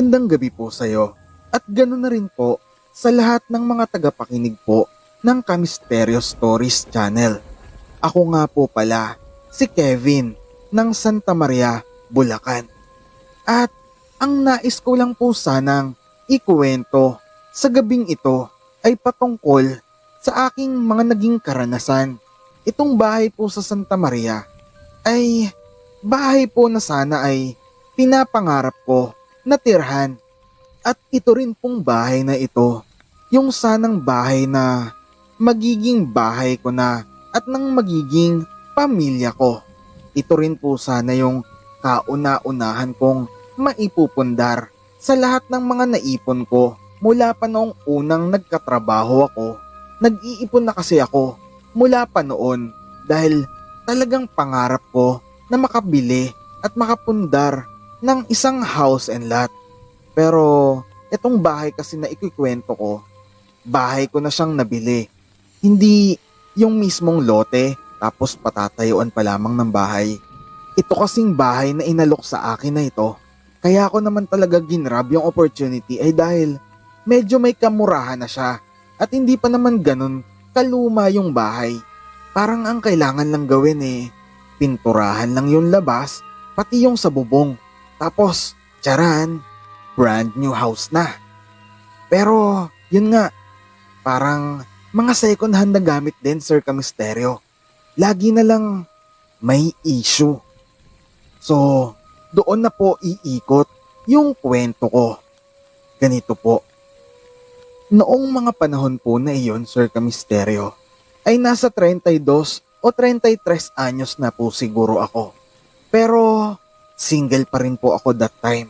Magandang gabi po sa iyo. At ganoon na rin po sa lahat ng mga tagapakinig po ng Kamisteryo Stories Channel. Ako nga po pala si Kevin ng Santa Maria, Bulacan. At ang nais ko lang po sanang ikuwento sa gabing ito ay patungkol sa aking mga naging karanasan. Itong bahay po sa Santa Maria ay bahay po na sana ay pinapangarap ko na tirhan. At ito rin pong bahay na ito, yung sanang bahay na magiging bahay ko na at nang magiging pamilya ko. Ito rin po sana yung kauna-unahan kong maipupundar sa lahat ng mga naipon ko mula pa noong unang nagkatrabaho ako. Nag-iipon na kasi ako mula pa noon dahil talagang pangarap ko na makabili at makapundar ng isang house and lot. Pero itong bahay kasi na ikikwento ko, bahay ko na siyang nabili. Hindi yung mismong lote tapos patatayuan pa lamang ng bahay. Ito kasing bahay na inalok sa akin na ito. Kaya ako naman talaga ginrab yung opportunity ay dahil medyo may kamurahan na siya at hindi pa naman ganun kaluma yung bahay. Parang ang kailangan lang gawin eh, pinturahan lang yung labas pati yung sa bubong. Tapos, charan, brand new house na. Pero, yun nga, parang mga second hand na gamit din, Sir Kamisteryo. Lagi na lang may issue. So, doon na po iikot yung kwento ko. Ganito po. Noong mga panahon po na iyon, Sir Kamisteryo, ay nasa 32 o 33 anyos na po siguro ako. Pero single pa rin po ako that time.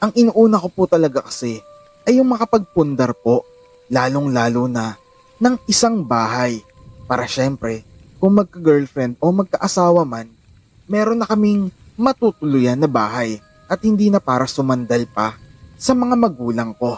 Ang inuuna ko po talaga kasi ay yung makapagpundar po, lalong-lalo na ng isang bahay. Para syempre, kung magka-girlfriend o magka-asawa man, meron na kaming matutuluyan na bahay at hindi na para sumandal pa sa mga magulang ko.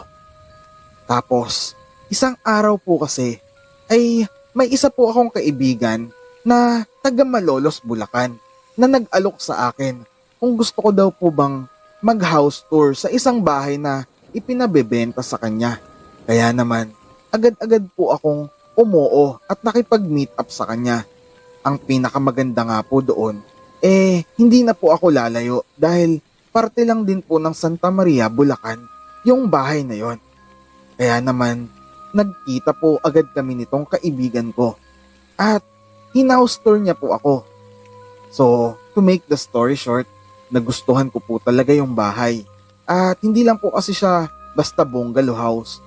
Tapos, isang araw po kasi ay may isa po akong kaibigan na taga Malolos, Bulacan na nag-alok sa akin kung gusto ko daw po bang mag-house tour sa isang bahay na ipinabebenta sa kanya. Kaya naman, agad-agad po akong umoo at nakipag-meet up sa kanya. Ang pinakamaganda nga po doon, eh hindi na po ako lalayo dahil parte lang din po ng Santa Maria, Bulacan, yung bahay na yon. Kaya naman, nagkita po agad kami nitong kaibigan ko. At hinaus tour niya po ako. So, to make the story short, nagustuhan ko po talaga yung bahay. At hindi lang po kasi siya basta bungalow house.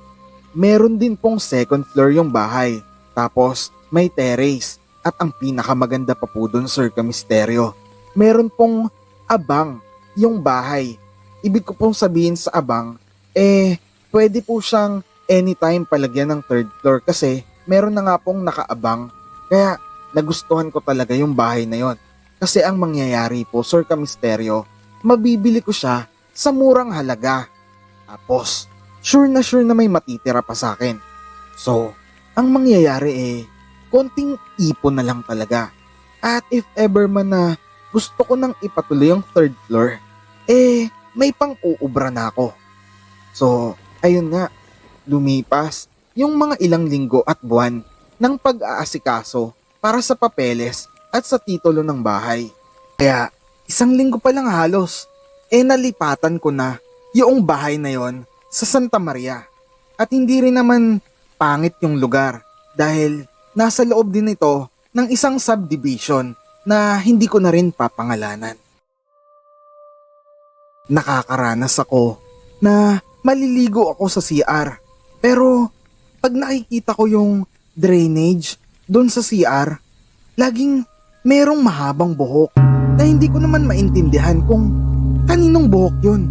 Meron din pong second floor yung bahay. Tapos, may terrace. At ang pinakamaganda pa po dun, Sir Kamisteryo. Meron pong abang yung bahay. Ibig ko pong sabihin sa abang, eh, pwede po siyang anytime palagyan ng third floor kasi meron na nga pong nakaabang. Kaya nagustuhan ko talaga yung bahay na yon. Kasi ang mangyayari po, Sir Kamisteryo, mabibili ko siya sa murang halaga. Tapos, sure na sure na may matitira pa sa akin. So, ang mangyayari eh, konting ipon na lang talaga. At if ever man na gusto ko nang ipatuloy yung third floor, eh, may pang-uubra na ako. So, ayun nga, lumipas yung mga ilang linggo at buwan ng pag-aasikaso para sa papeles at sa titulo ng bahay. Kaya, isang linggo pa lang halos, eh nalipatan ko na yung bahay na yon sa Santa Maria. At hindi rin naman pangit yung lugar dahil nasa loob din ito ng isang subdivision na hindi ko na rin papangalanan. Nakakaranas ako na maliligo ako sa CR. Pero pag nakikita ko yung drainage doon sa CR, laging merong mahabang buhok na hindi ko naman maintindihan kung kaninong buhok yun.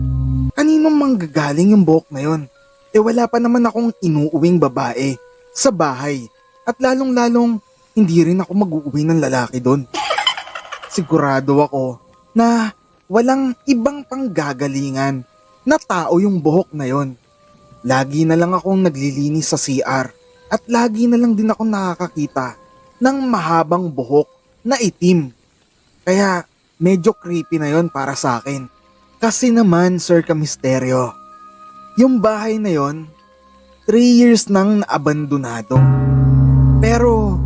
Kaninong manggagaling yung buhok na yun. E wala pa naman akong inuuwing babae sa bahay. At lalong-lalong hindi rin ako mag-uuwi ng lalaki doon. Sigurado ako na walang ibang panggagalingan na tao yung buhok na yon. Lagi na lang akong naglilinis sa CR at lagi na lang din ako nakakakita ng mahabang buhok na itim. Kaya medyo creepy na yon para sa akin. Kasi naman, Sir Kamisteryo, yung bahay na yon, three years nang naabandonado. Pero,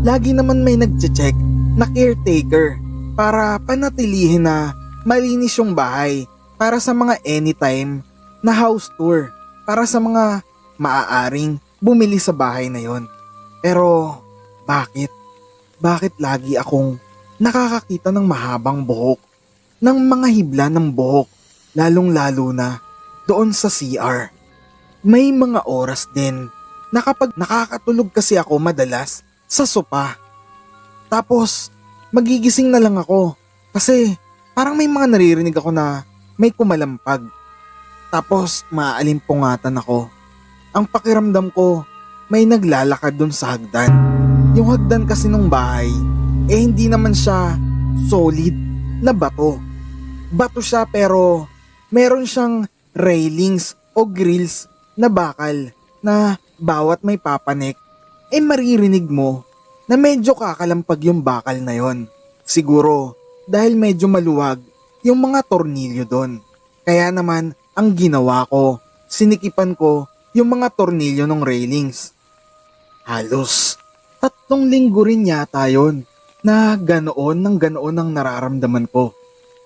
lagi naman may nagche-check na caretaker para panatilihin na malinis yung bahay para sa mga anytime na house tour para sa mga maaaring bumili sa bahay na yon. Pero, bakit? Bakit lagi akong nakakakita ng mahabang buhok? Ng mga hibla ng buhok, lalong-lalo na doon sa CR. May mga oras din na kapag nakakatulog kasi ako madalas sa sopa. Tapos, magigising na lang ako kasi parang may mga naririnig ako na may kumalampag. Tapos, maaalimpungatan ako. Ang pakiramdam ko, may naglalakad dun sa hagdan. Yung hagdan kasi ng bahay, eh hindi naman siya solid na bato. Bato siya pero meron siyang railings o grills na bakal na bawat may papanik, eh maririnig mo na medyo kakalampag yung bakal na yon. Siguro dahil medyo maluwag yung mga tornilyo doon. Kaya naman ang ginawa ko, sinikipan ko yung mga tornilyo ng railings. Halos tatlong linggo rin yata yon na ganoon ng ganoon ang nararamdaman ko.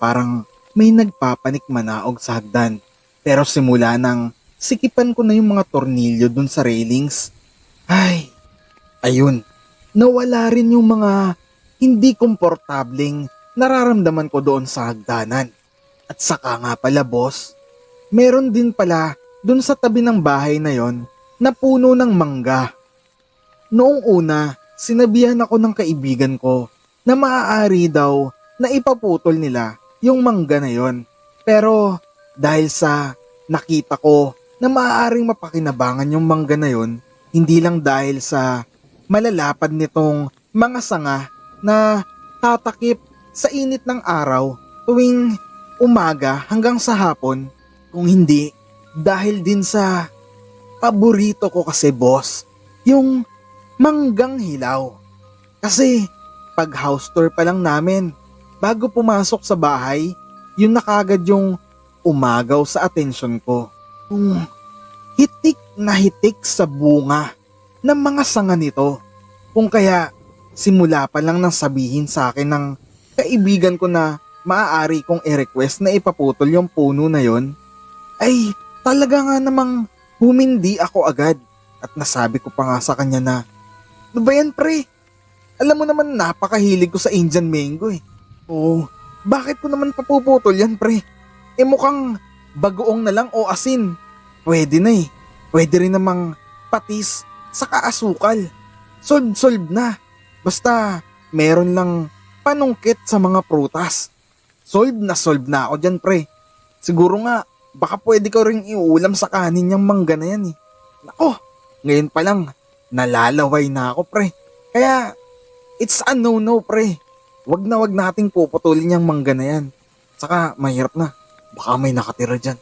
Parang may nagpapanik manaog sa hagdan. Pero simula nang sikipan ko na yung mga tornilyo dun sa railings, ay, ayun, nawala rin yung mga hindi komportabling nararamdaman ko doon sa hagdanan. At saka nga pala boss, meron din pala dun sa tabi ng bahay na yon na puno ng mangga. Noong una, sinabihan ako ng kaibigan ko na maaari daw na ipaputol nila yung mangga na yon. Pero dahil sa nakita ko na maaaring mapakinabangan yung mangga na yon, hindi lang dahil sa malalapad nitong mga sanga na tatakip sa init ng araw tuwing umaga hanggang sa hapon, kung hindi dahil din sa paborito ko kasi boss, yung manggang hilaw. Kasi pag house tour pa lang namin, bago pumasok sa bahay, yun na kagad yung umagaw sa atensyon ko. Kung hitik na hitik sa bunga ng mga sanga nito. Kung kaya simula pa lang nang sabihin sa akin ng kaibigan ko na maaari kong i-request na ipaputol yung puno na yon, ay talaga nga namang humindi ako agad. At nasabi ko pa nga sa kanya na, ano ba yan pre? Alam mo naman napakahilig ko sa Indian mango eh. Oo, bakit ko naman papuputol yan pre? Eh mukhang bagoong na lang o asin. Pwede na eh. Pwede rin namang patis sa kaasukal. Solve-solve na. Basta meron lang panungkit sa mga prutas. Solve na solve na ako dyan pre. Siguro nga, baka pwede ko ring iulam sa kanin yung mangga na yan eh. Nako, ngayon pa lang, nalalaway na ako pre. Kaya, it's a no-no pre. Wag na wag nating puputulin yung mangga na yan. Saka, mahirap na. Baka may nakatira dyan.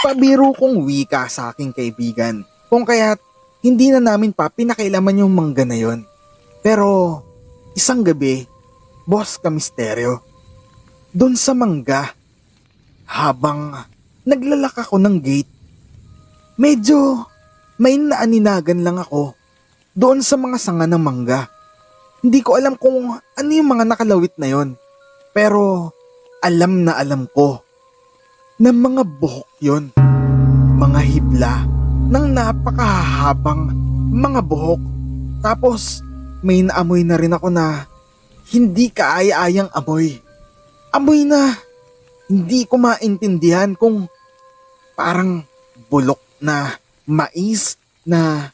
Pabiro kong wika sa aking kaibigan. Kung kaya't hindi na namin pa pinakailaman yung mangga na yon. Pero, isang gabi, boss ka misteryo. Doon sa mangga, habang naglalak ako ng gate, medyo may naaninagan lang ako doon sa mga sanga ng mangga. Hindi ko alam kung ano yung mga nakalawit na yon. Pero alam na alam ko na mga buhok yon. Mga hibla ng napakahabang mga buhok. Tapos may naamoy na rin ako na hindi kaaya-ayang amoy. Amoy na hindi ko maintindihan kung parang bulok na mais na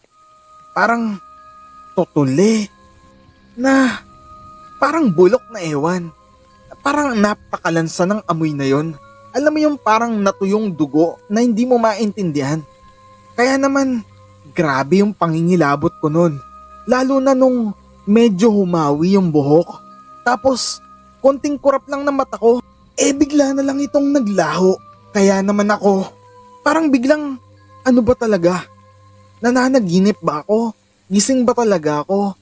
parang tutuli na parang bulok na ewan. Parang napakalansa ng amoy na yon. Alam mo yung parang natuyong dugo na hindi mo maintindihan. Kaya naman, grabe yung pangingilabot ko nun. Lalo na nung medyo humawi yung buhok. Tapos, konting kurap lang ng mata ko, eh bigla na lang itong naglaho. Kaya naman ako, parang biglang, ano ba talaga? Nananaginip ba ako? Gising ba talaga ako?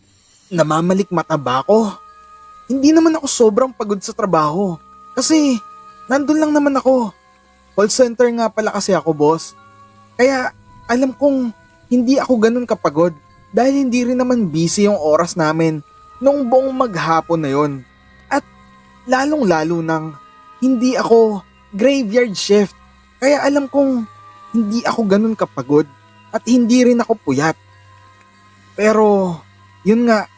Namamalik mata ba ako? Hindi naman ako sobrang pagod sa trabaho. Kasi, nandun lang naman ako. Call center nga pala kasi ako, boss. Kaya alam kong hindi ako ganun kapagod dahil hindi rin naman busy yung oras namin nung buong maghapon na yon. At lalong-lalo nang hindi ako graveyard shift. Kaya alam kong hindi ako ganun kapagod at hindi rin ako puyat. Pero yun nga,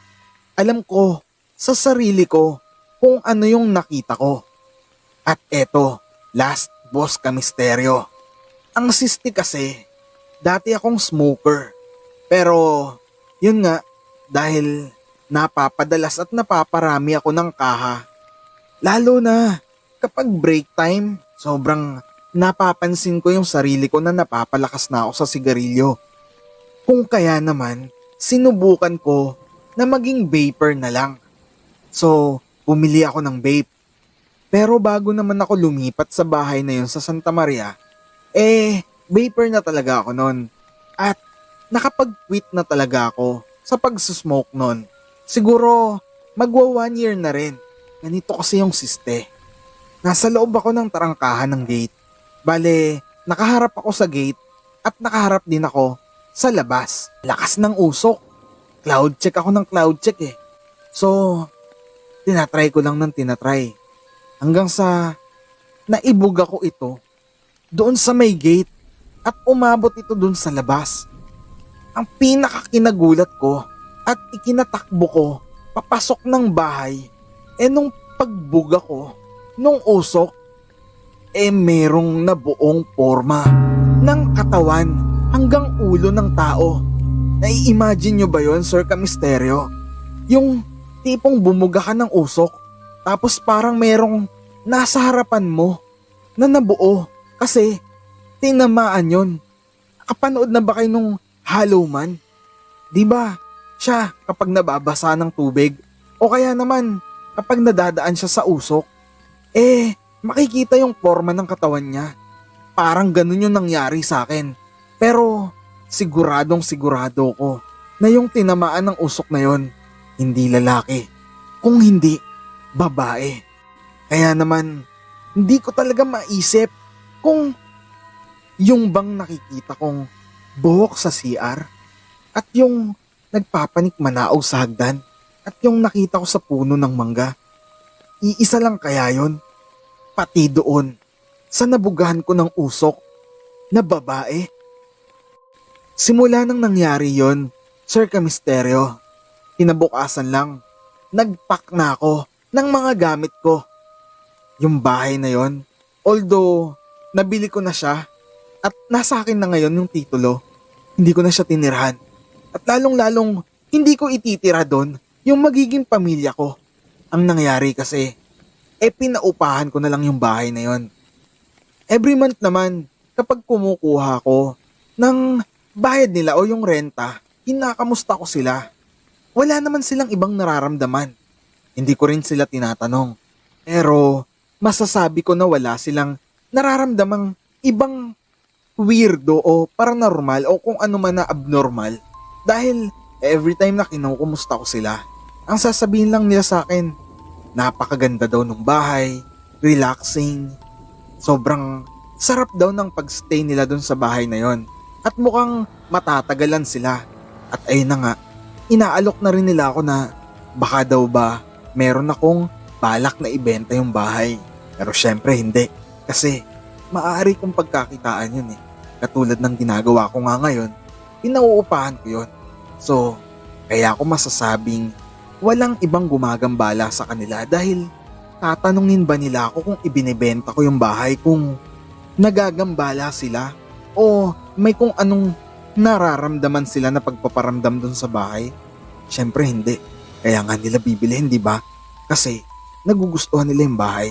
alam ko sa sarili ko kung ano yung nakita ko. At eto, last boss ka misteryo. Ang sisti kasi, dati akong smoker. Pero, yun nga, dahil napapadalas at napaparami ako ng kaha. Lalo na kapag break time, sobrang napapansin ko yung sarili ko na napapalakas na ako sa sigarilyo. Kung kaya naman, sinubukan ko na maging vapor na lang. So, bumili ako ng vape. Pero bago naman ako lumipat sa bahay na yun sa Santa Maria, eh, vapor na talaga ako nun. At nakapag-quit na talaga ako sa pagsusmoke nun. Siguro, magwa one year na rin. Ganito kasi yung siste. Nasa loob ako ng tarangkahan ng gate. Bale, nakaharap ako sa gate at nakaharap din ako sa labas. Lakas ng usok. Cloud check ako ng cloud check eh. So, tinatry ko lang ng tinatry. Hanggang sa naibog ako ito doon sa may gate at umabot ito doon sa labas. Ang pinakakinagulat ko at ikinatakbo ko papasok ng bahay eh nung pagbuga ko nung usok eh merong nabuong forma ng katawan hanggang ulo ng tao. Nai-imagine nyo ba yon Sir Kamisteryo? Yung tipong bumuga ka ng usok tapos parang merong nasa harapan mo na nabuo kasi tinamaan yon. Nakapanood na ba kayo nung Hollow Man? Di ba? Siya kapag nababasa ng tubig o kaya naman kapag nadadaan siya sa usok, eh makikita yung forma ng katawan niya. Parang ganun yung nangyari sa akin. Pero siguradong sigurado ko na yung tinamaan ng usok na yon hindi lalaki. Kung hindi, babae. Kaya naman, hindi ko talaga maisip kung yung bang nakikita kong buhok sa CR at yung nagpapanik manao sa hagdan at yung nakita ko sa puno ng mangga. Iisa lang kaya yon Pati doon sa nabugahan ko ng usok na babae. Simula nang nangyari yon, Sir Kamisteryo, kinabukasan lang, nagpack na ako ng mga gamit ko. Yung bahay na yon, although nabili ko na siya at nasa akin na ngayon yung titulo, hindi ko na siya tinirahan. At lalong-lalong hindi ko ititira doon yung magiging pamilya ko. Ang nangyari kasi, eh pinaupahan ko na lang yung bahay na yon. Every month naman, kapag kumukuha ko ng bayad nila o yung renta, kinakamusta ko sila. Wala naman silang ibang nararamdaman. Hindi ko rin sila tinatanong. Pero masasabi ko na wala silang nararamdamang ibang weirdo o paranormal o kung ano man na abnormal. Dahil every time na kinukumusta ko sila, ang sasabihin lang nila sa akin, napakaganda daw ng bahay, relaxing, sobrang sarap daw ng pagstay nila doon sa bahay na yon. At mukhang matatagalan sila. At ayun na nga, inaalok na rin nila ako na baka daw ba meron akong balak na ibenta yung bahay. Pero syempre hindi. Kasi maaari kong pagkakitaan yun eh. Katulad ng ginagawa ko nga ngayon, pinauupahan ko yun. So, kaya ako masasabing walang ibang gumagambala sa kanila dahil tatanungin ba nila ako kung ibinebenta ko yung bahay kung nagagambala sila o may kung anong nararamdaman sila na pagpaparamdam dun sa bahay? Syempre hindi. Kaya nga nila bibilihin, di ba? Kasi nagugustuhan nila yung bahay.